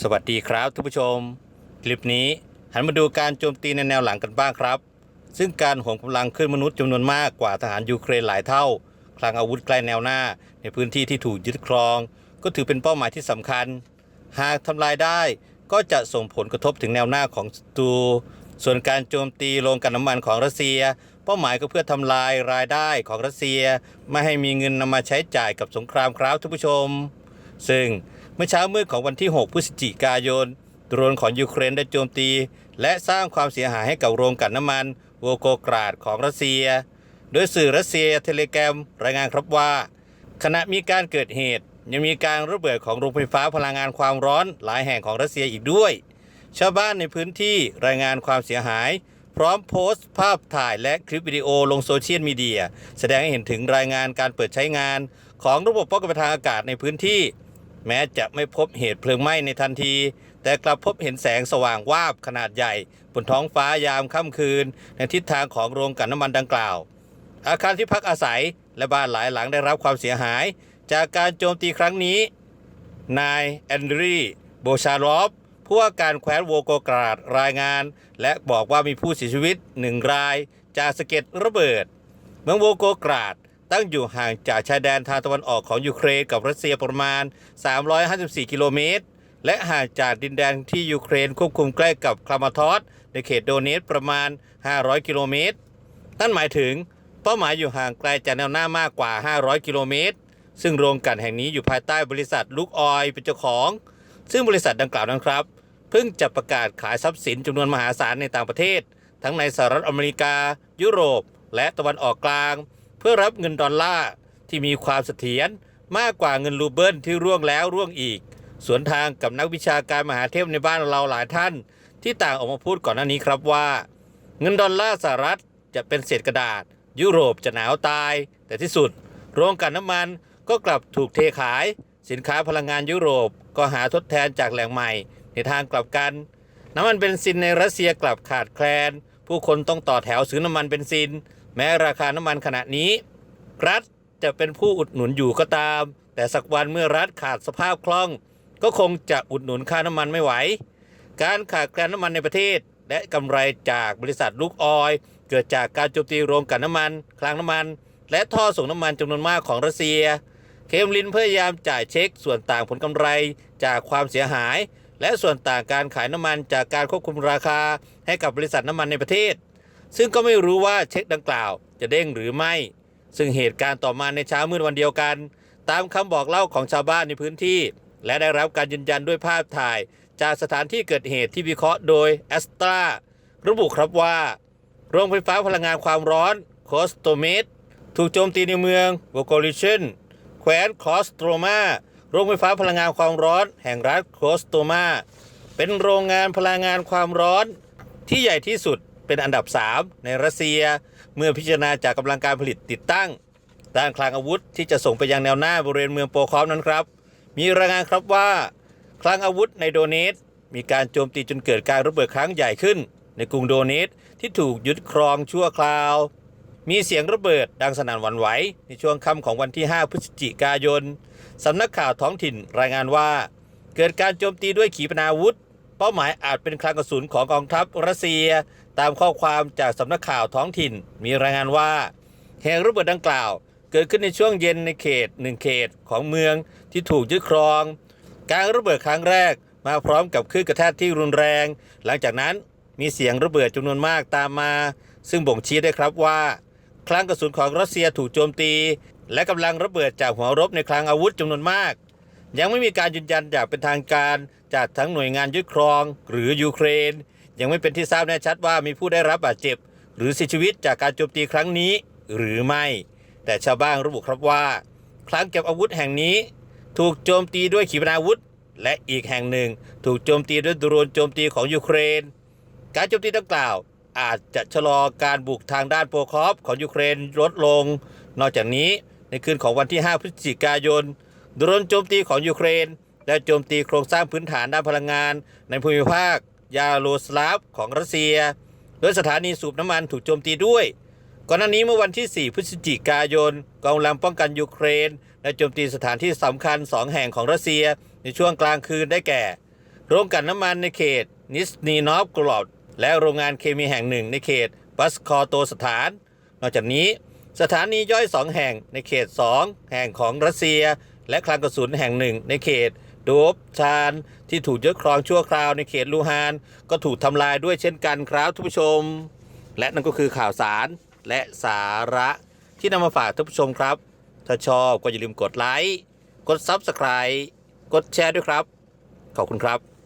สวัสดีครับท่านผู้ชม คลิปนี้หันมาดูการโจมตีในแนวหลังกันบ้างครับ ซึ่งการโหมกำลังขึ้นมนุษย์จำนวนมากกว่าทหารยูเครนหลายเท่า คลังอาวุธใกล้แนวหน้า ในพื้นที่ที่ถูกยึดครอง ก็ถือเป็นเป้าหมายที่สำคัญ หากทำลายได้ก็จะส่งผลกระทบถึงแนวหน้าของศัตรูส่วนการโจมตีโรงกันน้ำมันของรัสเซีย เป้าหมายก็เพื่อทำลายรายได้ของรัสเซีย ไม่ให้มีเงินนำมาใช้จ่ายกับสงครามครับท่านผู้ชม ซึ่ง เมื่อเช้ามืดของวันที่ 6 พฤศจิกายนโดรนของยูเครนได้โจมตี และสร้างความเสียหายให้กับโรงกลั่นน้ำมันโวโกกราดของรัสเซีย โดยสื่อรัสเซียเทเลแกรมรายงานครับว่า ขณะมีการเกิดเหตุ ยังมีการระเบิดของโรงไฟฟ้าพลังงานความร้อนหลายแห่งของรัสเซียอีกด้วย ชาวบ้านในพื้นที่รายงานความเสียหาย พร้อมโพสต์ภาพถ่ายและคลิปวิดีโอลงโซเชียลมีเดีย แสดงให้เห็นถึงรายงานการเปิดใช้งาน ของระบบป้องกันทางอากาศในพื้นที่ แม้จะไม่พบเหตุเพลิงไหม้ในทันที แต่กลับพบเห็นแสงสว่างวาบขนาดใหญ่ บนท้องฟ้ายามค่ำคืน ในทิศทางของโรงกลั่นน้ำมันดังกล่าว อาคารที่พักอาศัยและบ้านหลายหลังได้รับความเสียหาย จากการโจมตีครั้งนี้ นายแอนดรีโบชารอฟผู้ว่าการแคว้นโวโกกราดรายงาน และบอกว่ามีผู้เสียชีวิตหนึ่งราย จากสะเก็ดระเบิด เมืองโวโกกราด ตั้งอยู่ห่างจากชายแดนทางตะวันออกของยูเครนกับรัสเซียประมาณ 354 กิโลเมตร และห่างจากดินแดนที่ยูเครนควบคุมใกล้กับคลามาทอสในเขตโดเนตประมาณ 500 กิโลเมตร นั่นหมายถึงเป้าหมายอยู่ห่างไกลจากแนวหน้ามากกว่า 500 กิโลเมตร ซึ่งโรงกลั่นแห่งนี้อยู่ภายใต้บริษัทลูกออยเป็นเจ้าของ ซึ่งบริษัทดังกล่าวนั้นครับ เพิ่งจะประกาศขายทรัพย์สินจำนวนมหาศาลในต่างประเทศ ทั้งในสหรัฐอเมริกา ยุโรป และตะวันออกกลาง เพื่อรับเงินดอลลาร์ที่มีความเสถียรมากกว่าเงินรูเบิลที่ร่วงแล้วร่วงอีก สวนทางกับนักวิชาการมหาเทพในบ้านเราหลายท่าน ที่ต่างออกมาพูดก่อนหน้านี้ครับว่า เงินดอลลาร์สหรัฐจะเป็นเศษกระดาษ ยุโรปจะหนาวตาย แต่ที่สุด โรงกลั่นน้ำมันก็กลับถูกเทขาย สินค้าพลังงานยุโรปก็หาทดแทนจากแหล่งใหม่ ในทางกลับกัน น้ำมันเบนซินในรัสเซียกลับขาดแคลน ผู้คนต้องต่อแถวซื้อน้ำมันเบนซิน แม้ราคาน้ำมันขณะนี้ รัฐจะเป็นผู้อุดหนุนอยู่ก็ตาม แต่สักวันเมื่อรัฐขาดสภาพคล่อง ก็คงจะอุดหนุนค่าน้ำมันไม่ไหว การขาดแคลนน้ำมันในประเทศ และกำไรจากบริษัทลูกออย เกิดจากการโจมตีโรงกลั่นน้ำมัน คลังน้ำมัน และท่อส่งน้ำมันจำนวนมากของรัสเซีย เคมลินพยายามจ่ายเช็คส่วนต่างผลกำไรจากความเสียหาย และส่วนต่างการขายน้ำมันจากการควบคุมราคาให้กับบริษัทน้ำมันในประเทศ ซึ่งก็ไม่รู้ว่าเช็คดังกล่าวจะเด้งหรือไม่ ซึ่งเหตุการณ์ต่อมาในเช้ามืดวันเดียวกัน ตามคำบอกเล่าของชาวบ้านในพื้นที่ และได้รับการยืนยันด้วยภาพถ่าย จากสถานที่เกิดเหตุที่วิเคราะห์โดยแอสตราระบุครับว่า โรงไฟฟ้าพลังงานความร้อนโคสโตเมตถูกโจมตีในเมืองโวโกลิชันแคว้นคอสโตรมาโรงไฟฟ้าพลังงานความร้อน แห่งรัฐโคสโตมาเป็นโรงงานพลังงานความร้อนที่ใหญ่ที่สุด เป็นอันดับ 3 ในรัสเซีย เมื่อพิจารณาจากกำลังการผลิตติดตั้งด้านคลังอาวุธที่จะส่งไปยังแนวหน้าบริเวณเมืองโปคอมนั้นครับ มีรายงานครับว่าคลังอาวุธในโดเนตมีการโจมตีจนเกิดการระเบิดครั้งใหญ่ขึ้น ในกรุงโดเนตที่ถูกยึดครองชั่วคราว มีเสียงระเบิดดังสนั่นหวั่นไหวในช่วงค่ำของวันที่ 5 พฤศจิกายนสำนักข่าวท้องถิ่นรายงานว่า เกิดการโจมตีด้วยขีปนาวุธ เป้าหมายอาจเป็นคลังกระสุนของกองทัพรัสเซีย ตามข้อความจากสำนักข่าวท้องถิ่น มีรายงานว่าเหตุระเบิดดังกล่าว เกิดขึ้นในช่วงเย็นในเขตหนึ่งเขตของเมืองที่ถูกยึดครอง การระเบิดครั้งแรกมาพร้อมกับคลื่นกระแทกที่รุนแรง หลังจากนั้นมีเสียงระเบิดจำนวนมากตามมา ซึ่งบ่งชี้ได้ครับว่า คลังกระสุนของรัสเซียถูกโจมตี และกำลังระเบิดจากหัวรบในคลังอาวุธจำนวนมาก ยังไม่มีการยืนยันอย่างเป็นทางการ จากทั้งหน่วยงานยึดครอง หรือยูเครน ยังไม่เป็นที่ทราบแน่ชัดว่ามีผู้ได้รับบาดเจ็บ หรือเสียชีวิตจากการโจมตีครั้งนี้ หรือไม่ แต่ชาวบ้านระบุครับว่า คลังเก็บอาวุธแห่งนี้ ถูกโจมตีด้วยขีปนาวุธ และอีกแห่งหนึ่ง ถูกโจมตีด้วยโดรนโจมตีของยูเครน การโจมตีดังกล่าว อาจจะชะลอการบุกทางด้านโปรคอฟของยูเครนลดลง นอกจากนี้ในคืนของวันที่ 5 พฤศจิกายน โดรนโจมตีของยูเครนได้โจมตีโครงสร้างพื้นฐานด้านพลังงาน ในภูมิภาค ยาโรสลาฟของรัสเซีย โดยสถานีสูบน้ำมันถูกโจมตีด้วย ก่อนหน้านี้เมื่อวันที่ 4 พฤศจิกายนกองกำลังป้องกันยูเครนได้โจมตีสถานที่สำคัญ 2 แห่งของรัสเซีย ในช่วงกลางคืนได้แก่ โรงกลั่นน้ำมันในเขต นิสนีนอฟกรอดและโรงงานเคมีแห่งหนึ่งในเขตบัสคอโตสถาน นอกจากนี้ สถานีย่อย 2 แห่งในเขต 2 แห่งของรัสเซีย และคลังกระสุนแห่งหนึ่งในเขตโดบชานที่ถูกยึดครองชั่วคราวในเขตลูฮาน ก็ถูกทำลายด้วยเช่นกันครับทุกผู้ชม และนั่นก็คือข่าวสารและสาระที่นำมาฝากท่านผู้ชมครับ ถ้าชอบก็อย่าลืมกดไลค์ กด Subscribe กดแชร์ด้วยครับ ขอบคุณครับ